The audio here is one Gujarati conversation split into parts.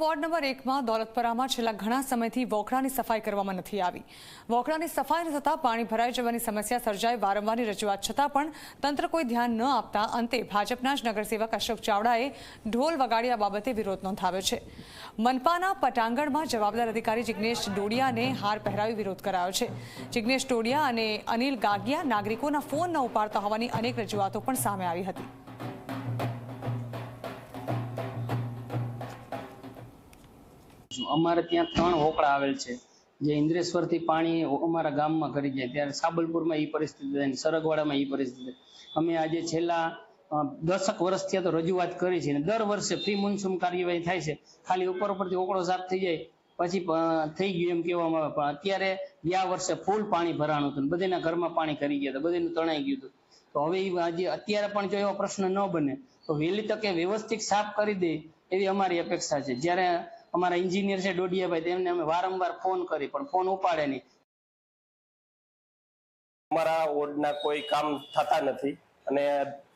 વોર્ડ નંબર એકમાં દોલતપરામાં છેલ્લા ઘણા સમયથી વોકડાની સફાઈ કરવામાં નથી આવી. વોકડાની સફાઈ થતાં પાણી ભરાઈ જવાની સમસ્યા સર્જાઈ વારંવારની રજૂઆત છતાં પણ તંત્ર કોઈ ધ્યાન ન આપતા અંતે ભાજપના જ નગરસેવક અશોક ચાવડાએ ઢોલ વગાડી આ બાબતે વિરોધ નોંધાવ્યો છે. મનપાના પટાંગણમાં જવાબદાર અધિકારી જિગ્નેશ ડોડિયાને હાર પહેરાવી વિરોધ કરાયો છે. જિગ્નેશ ડોડિયા અને અનિલ ગાગિયા નાગરિકોના ફોન ન ઉપાડતા હોવાની અનેક રજૂઆતો પણ સામે આવી હતી. અમારે ત્યાં ત્રણ હોકળા આવેલ છે, જે ઇન્દ્રેશ્વરથી પાણી અમારા ગામમાં કરી જાય. ત્યારે સાબલપુરમાં એ પરિસ્થિતિ અને સરગવાડામાં એ પરિસ્થિતિ અમે આજે છેલ્લા દસક વર્ષથી તો રજૂઆત કરી છે દર વર્ષે પ્રી મોન્સૂન કાર્યવાહી થાય છે. ખાલી ઉપર ઉપરથી ઓકળો સાફ થઈ જાય, પછી થઈ ગયું એમ કહેવામાં આવે. પણ અત્યારે ગયા વર્ષે ફૂલ પાણી ભરાણું હતું બધાના ઘરમાં પાણી કરી ગયા હતા, બધાનું તણાઈ ગયું હતું. તો હવે આજે અત્યારે પણ જો એવો પ્રશ્ન ન બને, તો વહેલી તકે વ્યવસ્થિત સાફ કરી દે એવી અમારી અપેક્ષા છે. જ્યારે અમારા એન્જિનિયર છે ડોડિયાભાઈ તેમને અમે વારંવાર ફોન કરી, પણ ફોન ઉપાડે નહીં. અમારા વોર્ડના કોઈ કામ થતા નથી અને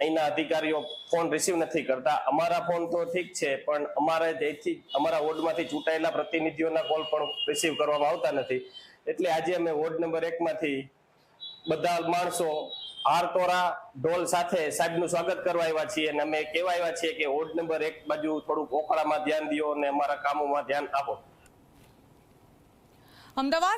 અહીંના અધિકારીઓ ફોન રિસીવ નથી કરતા. અમારા ફોન તો ઠીક છે, પણ અમારે જેથી અમારા વોર્ડમાંથી ચૂંટાયેલા પ્રતિનિધિઓના કોલ પણ રિસીવ કરવામાં આવતા નથી. એટલે આજે અમે વોર્ડ નંબર એકમાંથી બધા માણસો હારતોરા ઢોલ સાથે સાહેબનું સ્વાગત કરવા આવ્યા છીએ અને અમે કહેવા આવ્યા છીએ કે વોર્ડ નંબર એક બાજુ થોડુંક ઓખળામાં ધ્યાન દો અને અમારા કામોમાં ધ્યાન આપો. અમદાવાદ